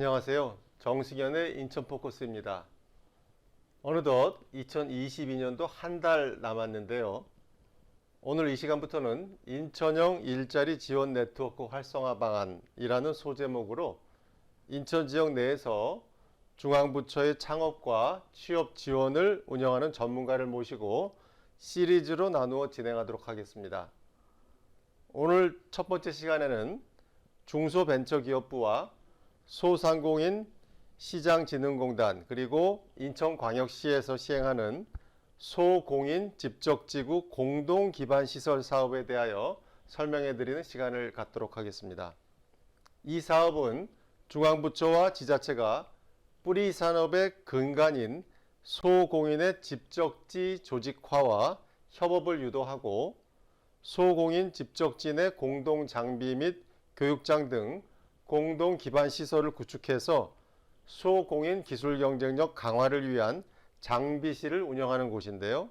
안녕하세요. 정승현의 인천 포커스입니다. 어느덧 2022년도 한 달 남았는데요. 오늘 이 시간부터는 인천형 일자리 지원 네트워크 활성화 방안이라는 소제목으로 인천 지역 내에서 중앙부처의 창업과 취업 지원을 운영하는 전문가를 모시고 시리즈로 나누어 진행하도록 하겠습니다. 오늘 첫 번째 시간에는 중소벤처기업부와 소상공인 시장진흥공단 그리고 인천광역시에서 시행하는 소공인 집적지구 공동기반시설 사업에 대하여 설명해 드리는 시간을 갖도록 하겠습니다. 이 사업은 중앙부처와 지자체가 뿌리 산업의 근간인 소공인의 집적지 조직화와 협업을 유도하고 소공인 집적지 내 공동 장비 및 교육장 등 공동 기반 시설을 구축해서 소공인 기술 경쟁력 강화를 위한 장비실을 운영하는 곳인데요.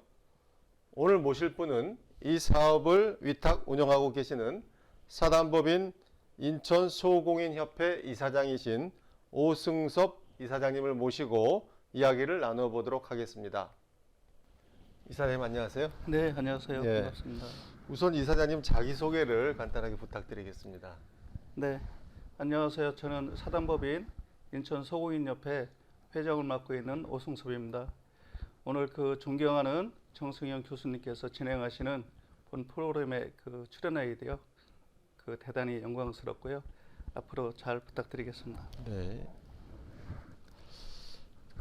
오늘 모실 분은 이 사업을 위탁 운영하고 계시는 사단법인 인천 소공인 협회 이사장이신 오승섭 이사장님을 모시고 이야기를 나누어 보도록 하겠습니다. 이사장님 안녕하세요. 네, 안녕하세요. 예. 반갑습니다. 우선 이사장님 자기 소개를 간단하게 부탁드리겠습니다. 네, 안녕하세요. 저는 사단법인 인천 소공인협회 회장을 맡고 있는 오승섭입니다. 오늘 그 존경하는 정승현 교수님께서 진행하시는 본 프로그램에 그 출연하게 되어 그 대단히 영광스럽고요. 앞으로 잘 부탁드리겠습니다. 네.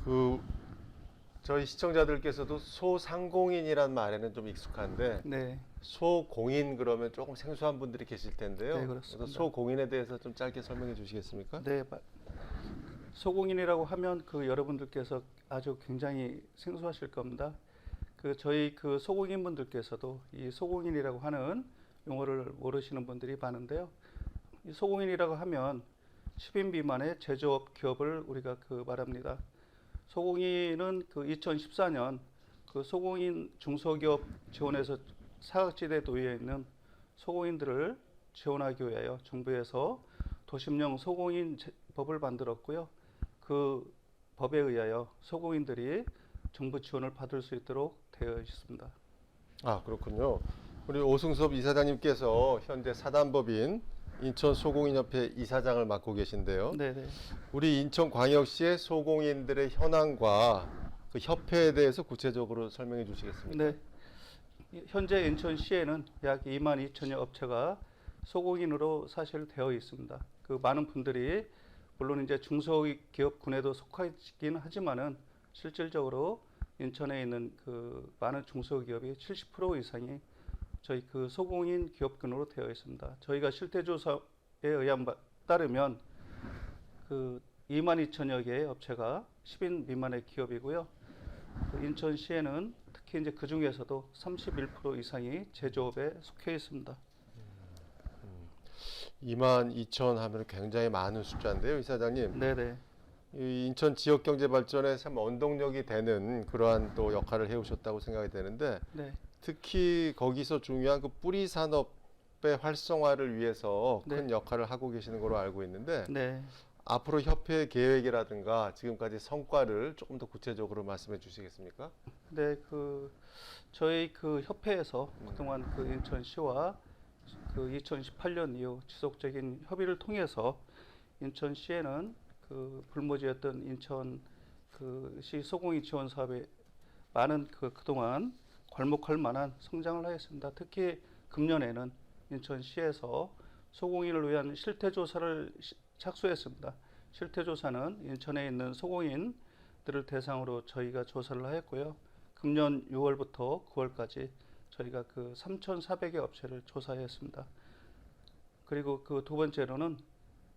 그 저희 시청자들께서도 소상공인이란 말에는 좀 익숙한데 네, 소공인 그러면 조금 생소한 분들이 계실 텐데요. 네, 그렇습니다. 그래서 소공인에 대해서 좀 짧게 설명해 주시겠습니까? 네, 마- 소공인이라고 하면 그 여러분들께서 아주 굉장히 생소하실 겁니다. 그 저희 그 소공인 분들께서도 이 소공인이라고 하는 용어를 모르시는 분들이 많은데요. 이 소공인이라고 하면 10인 미만의 제조업 기업을 우리가 그 말합니다. 소공인은 그 2014년 그 소공인 중소기업 지원에서 사각지대 도의에 있는 소공인들을 지원하기 위하여 정부에서 도심령 소공인 제- 법을 만들었고요. 그 법에 의하여 소공인들이 정부 지원을 받을 수 있도록 되어 있습니다. 아 그렇군요. 우리 오승섭 이사장님께서 현재 사단법인 인천 소공인협회 이사장을 맡고 계신데요. 네, 네. 우리 인천광역시의 소공인들의 현황과 그 협회에 대해서 구체적으로 설명해 주시겠습니까? 네. 이- 현재 인천시에는 약 2만 2천여 업체가 소공인으로 사실 되어 있습니다. 그 많은 분들이 물론 이제 중소기업군에도 속하긴 하지만은 실질적으로 인천에 있는 그 많은 중소기업이 70% 이상이 저희 그 소공인 기업군으로 되어 있습니다. 저희가 실태조사에 의한 바 따르면 그 2만 2천여 개의 업체가 10인 미만의 기업이고요. 그 인천시에는 특히 이제 그 중에서도 31% 이상이 제조업에 속해 있습니다. 2만 2천 하면 굉장히 많은 숫자인데요, 이사장님. 네네. 이 인천 지역 경제 발전에 참 언동력이 되는 그러한 또 역할을 해오셨다고 생각이 되는데 네. 특히 거기서 중요한 그 뿌리 산업의 활성화를 위해서 큰 네. 역할을 하고 계시는 걸로 알고 있는데 네. 앞으로 협회 계획이라든가 지금까지 성과를 조금 더 구체적으로 말씀해 주시겠습니까? 네, 그 저희 그 협회에서 그동안 그 인천시와 그 2018년 이후 지속적인 협의를 통해서 인천시에는 그 불모지였던 인천 그시 소공인 지원 사업에 많은 그 그동안 괄목할 만한 성장을 하였습니다. 특히 금년에는 인천시에서 소공인을 위한 실태 조사를 시- 착수했습니다. 실태 조사는 인천에 있는 소공인들을 대상으로 저희가 조사를 하였고요. 금년 6월부터 9월까지 저희가 그 3,400여 업체를 조사했습니다. 그리고 그 두 번째로는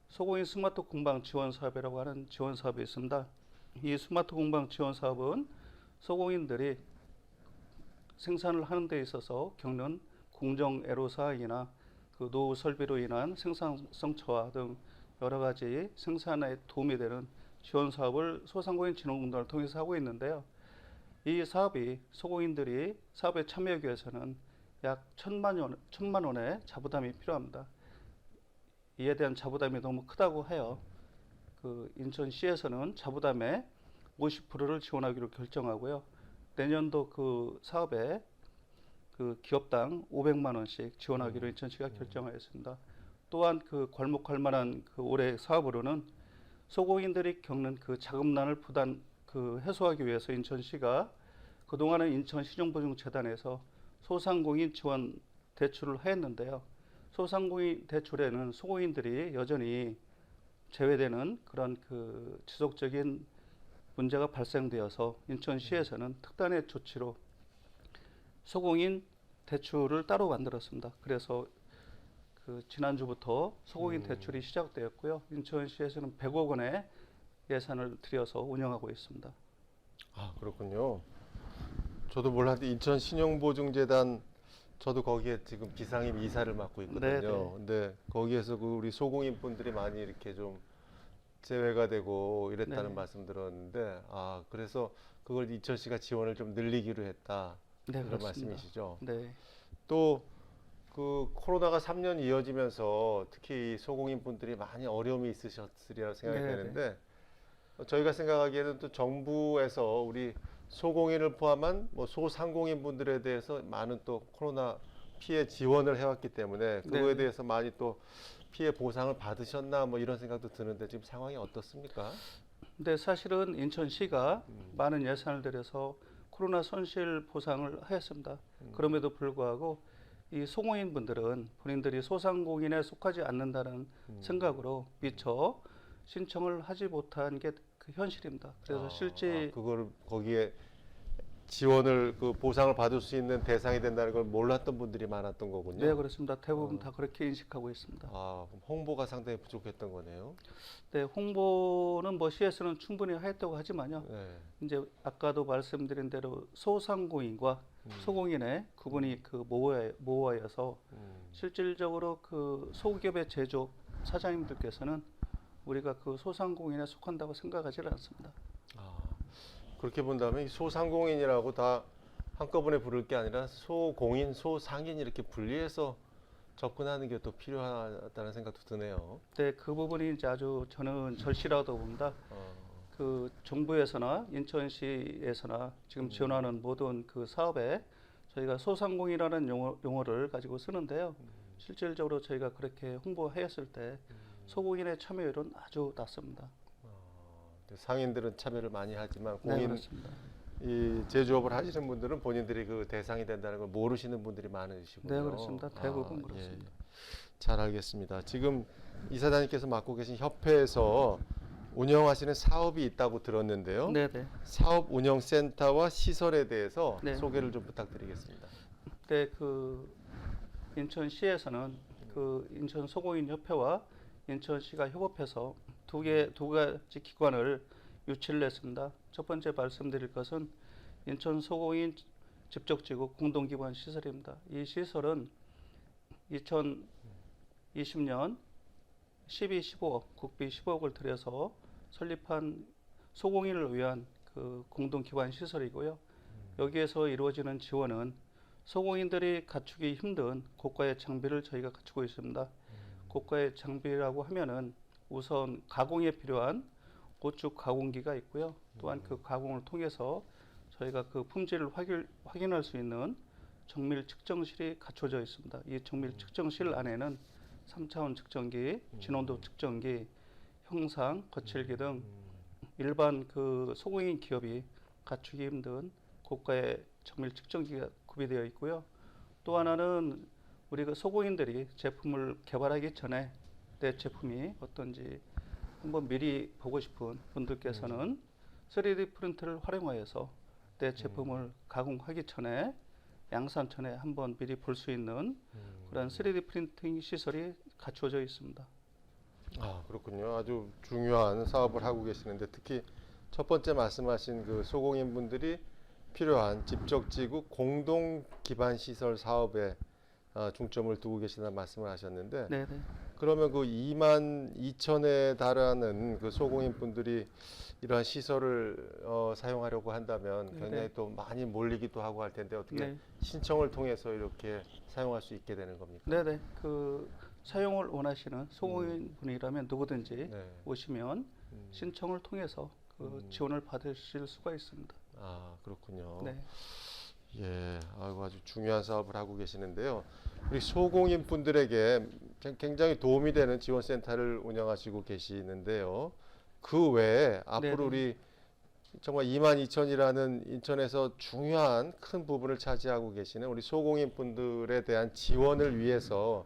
소공인 스마트 공방 지원 사업이라고 하는 지원 사업이 있습니다. 이 스마트 공방 지원 사업은 소공인들이 생산을 하는 데 있어서 겪는 공정 애로 사항이나 그 노후 설비로 인한 생산성 저하 등 여러 가지 생산에 도움이 되는 지원 사업을 소상공인 진흥공단을 통해서 하고 있는데요. 이 사업이 소공인들이 사업에 참여하기 위해서는 약 천만 원, 천만 원의 자부담이 필요합니다. 이에 대한 자부담이 너무 크다고 해요. 그 인천시에서는 자부담의 50%를 지원하기로 결정하고요. 내년도 그 사업에 그 기업당 500만 원씩 지원하기로 인천시가 결정하였습니다. 또한 그 괄목할 만한 그 올해 사업으로는 소공인들이 겪는 그 자금난을 부담 그 해소하기 위해서 인천시가 그동안은 인천 시정보증재단에서 소상공인 지원 대출을 하였는데요. 소상공인 대출에는 소공인들이 여전히 제외되는 그런 그 지속적인 문제가 발생되어서 인천시에서는 특단의 조치로 소공인 대출을 따로 만들었습니다. 그래서 그 지난주부터 소공인 음. 대출이 시작되었고요. 인천시에서는 100억 원의 예산을 들여서 운영하고 있습니다. 아 그렇군요. 저도 몰랐는데 인천 신용보증재단 저도 거기에 지금 비상임 이사를 맡고 있거든요. 네, 네. 근데 거기에서 그 우리 소공인 분들이 많이 이렇게 좀 제외가 되고 이랬다는 네. 말씀 들었는데 아 그래서 그걸 인천시가 지원을 좀 늘리기로 했다 네, 그런 그렇습니다. 말씀이시죠. 네, 또 그 코로나가 3년 이어지면서 특히 이 소공인 분들이 많이 어려움이 있으셨으리라 생각이 네, 네. 되는데 어, 저희가 생각하기에는 또 정부에서 우리 소공인을 포함한 뭐 소상공인 분들에 대해서 많은 또 코로나 피해 지원을 해왔기 때문에 그거에 네. 대해서 많이 또 피해 보상을 받으셨나 뭐 이런 생각도 드는데 지금 상황이 어떻습니까? 근데 사실은 인천시가 음. 많은 예산을 들여서 코로나 손실 보상을 하였습니다. 음. 그럼에도 불구하고 이 소공인 분들은 본인들이 소상공인에 속하지 않는다는 음. 생각으로 미처 신청을 하지 못한 게 그 현실입니다. 그래서 아, 실제 아, 그거를 거기에 지원을 그 보상을 받을 수 있는 대상이 된다는 걸 몰랐던 분들이 많았던 거군요. 네 그렇습니다. 대부분 어. 다 그렇게 인식하고 있습니다. 아, 그럼 홍보가 상당히 부족했던 거네요. 네 홍보는 뭐 시에서는 충분히 하였다고 하지만요. 네. 이제 아까도 말씀드린 대로 소상공인과 음. 소공인의 구분이 그 모호해, 모호하여서 음. 실질적으로 그 소기업의 제조업 사장님들께서는 우리가 그 소상공인에 속한다고 생각하지 않습니다. 아, 그렇게 본다면 이 소상공인이라고 다 한꺼번에 부를 게 아니라 소공인, 소상인 이렇게 분리해서 접근하는 게 또 필요하다는 생각도 드네요. 네, 그 부분이 이제 아주 저는 절실하다고 봅니다. 어, 그 정부에서나 인천시에서나 지금 지원하는 모든 그 사업에 저희가 소상공인이라는 용어, 용어를 가지고 쓰는데요. 실질적으로 저희가 그렇게 홍보하였을 때 소공인의 참여율은 아주 낮습니다. 근데 상인들은 참여를 많이 하지만 네, 공인 그렇습니다. 이 제조업을 하시는 분들은 본인들이 그 대상이 된다는 걸 모르시는 분들이 많으시군요. 네, 그렇습니다. 대부분 아, 그렇습니다. 예. 잘 알겠습니다. 지금 이사장님께서 맡고 계신 협회에서 운영하시는 사업이 있다고 들었는데요. 네, 네. 사업 운영 센터와 시설에 대해서 네. 소개를 좀 부탁드리겠습니다. 그때 그 인천시에서는 그 인천 소공인 협회와 인천시가 협업해서 두 개 두 가지 기관을 유치를 했습니다. 첫 번째 말씀드릴 것은 인천 소공인 집적지구 공동기반 시설입니다. 이 시설은 2020년 12, 15억 국비 10억을 들여서 설립한 소공인을 위한 그 공동기반 시설이고요. 여기에서 이루어지는 지원은 소공인들이 갖추기 힘든 고가의 장비를 저희가 갖추고 있습니다. 고가의 장비라고 하면은 우선 가공에 필요한 고축 가공기가 있고요. 또한 그 가공을 통해서 저희가 그 품질을 확인, 확인할 수 있는 정밀 측정실이 갖춰져 있습니다. 이 정밀 측정실 안에는 3차원 측정기, 진원도 측정기, 형상, 거칠기 등 일반 그 소공인 기업이 갖추기 힘든 고가의 정밀 측정기가 구비되어 있고요. 또 하나는 우리 그 소공인들이 제품을 개발하기 전에 내 제품이 어떤지 한번 미리 보고 싶은 분들께서는 3D 프린터를 활용하여서 내 제품을 가공하기 전에 양산천에 한번 미리 볼 수 있는 그런 3D 프린팅 시설이 갖춰져 있습니다. 아 그렇군요. 아주 중요한 사업을 하고 계시는데 특히 첫 번째 말씀하신 그 소공인 분들이 필요한 집적지구 공동 기반 시설 사업에 아, 중점을 두고 계시다는 말씀을 하셨는데 네, 네. 그러면 그 2만 2천에 달하는 그 소공인 분들이 이러한 시설을 어, 사용하려고 한다면 네, 굉장히 네. 또 많이 몰리기도 하고 할 텐데 어떻게 네. 신청을 통해서 이렇게 사용할 수 있게 되는 겁니까? 네네 그 사용을 원하시는 소공인 분이라면 누구든지 네. 오시면 음. 신청을 통해서 그 음. 지원을 받으실 수가 있습니다. 아 그렇군요. 네. 예, 아이고 아주 중요한 사업을 하고 계시는데요. 우리 소공인 분들에게 굉- 굉장히 도움이 되는 지원센터를 운영하시고 계시는데요. 그 외에 앞으로 네네. 우리 정말 2만 2천이라는 인천에서 중요한 큰 부분을 차지하고 계시는 우리 소공인 분들에 대한 지원을 위해서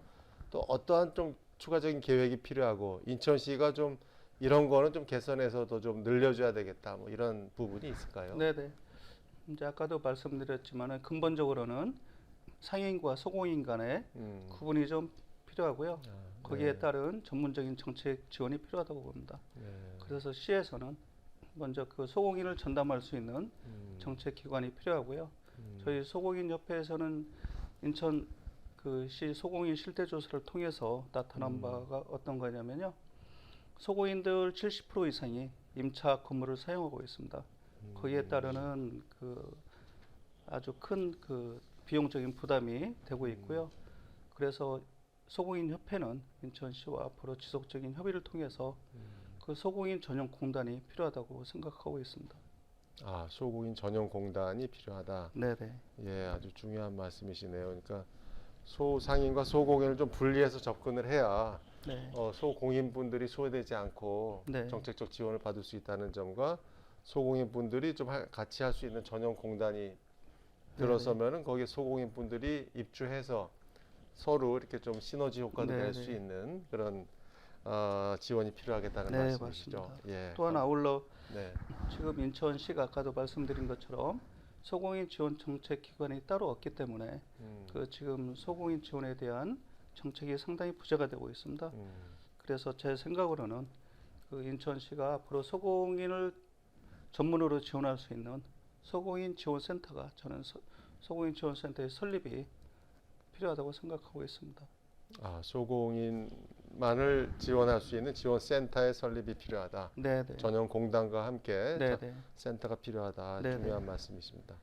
또 어떠한 좀 추가적인 계획이 필요하고 인천시가 좀 이런 거는 좀 개선해서도 좀 늘려줘야 되겠다 뭐 이런 부분이 있을까요? 네네. 이제 아까도 말씀드렸지만은 근본적으로는 상인과 소공인 간의 음. 구분이 좀 필요하고요. 아, 거기에 네. 따른 전문적인 정책 지원이 필요하다고 봅니다. 네. 그래서 시에서는 먼저 그 소공인을 전담할 수 있는 음, 정책 기관이 필요하고요. 음, 저희 소공인 협회에서는 인천 그 시 소공인 실태 조사를 통해서 나타난 음. 바가 어떤 거냐면요. 소공인들 70% 이상이 임차 건물을 사용하고 있습니다. 거기에 음, 따르는 그 아주 큰 그 비용적인 부담이 되고 있고요. 그래서 소공인 협회는 인천시와 앞으로 지속적인 협의를 통해서 음. 그 소공인 전용 공단이 필요하다고 생각하고 있습니다. 아 소공인 전용 공단이 필요하다. 네 네. 예, 아주 중요한 말씀이시네요. 그러니까 소상인과 소공인을 좀 분리해서 접근을 해야 네. 어, 소공인 분들이 소외되지 않고 네. 정책적 지원을 받을 수 있다는 점과 소공인 분들이 좀 할- 같이 할 수 있는 전용 공단이 들어서면은 거기에 소공인 분들이 입주해서 서로 이렇게 좀 시너지 효과도 네, 낼 수 네. 있는 그런 어, 지원이 필요하겠다는 네, 말씀이시죠. 맞습니다. 예. 또 하나 아울러 네. 지금 인천시가 아까도 말씀드린 것처럼 소공인 지원 정책 기관이 따로 없기 때문에 음, 그 지금 소공인 지원에 대한 정책이 상당히 부재가 되고 있습니다. 음, 그래서 제 생각으로는 그 인천시가 앞으로 소공인을 전문으로 지원할 수 있는 소공인 지원센터가 저는 소, 소공인 지원센터의 설립이 필요하다고 생각하고 있습니다. 아, 소공인 만을 지원할 수 있는 지원 센터의 설립이 필요하다. 네네. 전용 공단과 함께 자- 네네. 센터가 필요하다. 네네. 중요한 말씀이십니다.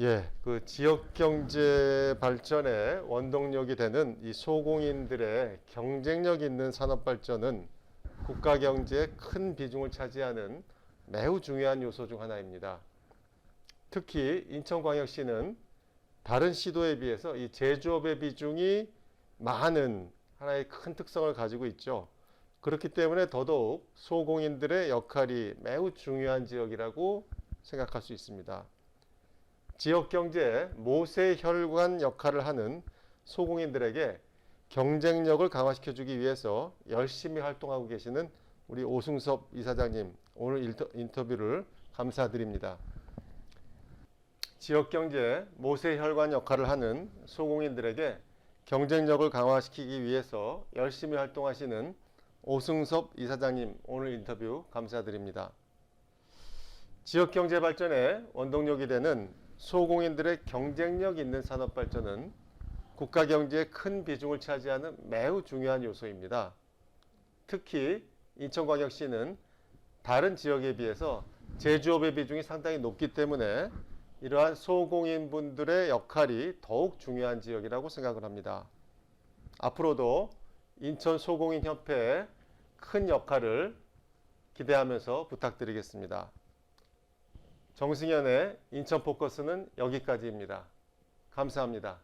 예, 그 지역 경제 발전의 원동력이 되는 이 소공인들의 경쟁력 있는 산업 발전은 국가 경제에 큰 비중을 차지하는 매우 중요한 요소 중 하나입니다. 특히 인천광역시는 다른 시도에 비해서 이 제조업의 비중이 많은 하나의 큰 특성을 가지고 있죠. 그렇기 때문에 더더욱 소공인들의 역할이 매우 중요한 지역이라고 생각할 수 있습니다. 지역 경제의 모세혈관 역할을 하는 소공인들에게 경쟁력을 강화시켜주기 위해서 열심히 활동하고 계시는 우리 오승섭 이사장님 오늘 인터, 인터뷰를 감사드립니다. 지역 경제 모세혈관 역할을 하는 소공인들에게 경쟁력을 강화시키기 위해서 열심히 활동하시는 오승섭 이사장님 오늘 인터뷰 감사드립니다. 지역 경제 발전의 원동력이 되는 소공인들의 경쟁력 있는 산업 발전은 국가 경제에 큰 비중을 차지하는 매우 중요한 요소입니다. 특히 인천광역시는 다른 지역에 비해서 제조업의 비중이 상당히 높기 때문에 이러한 소공인 분들의 역할이 더욱 중요한 지역이라고 생각을 합니다. 앞으로도 인천 소공인 협회의 큰 역할을 기대하면서 부탁드리겠습니다. 정승현의 인천 포커스는 여기까지입니다. 감사합니다.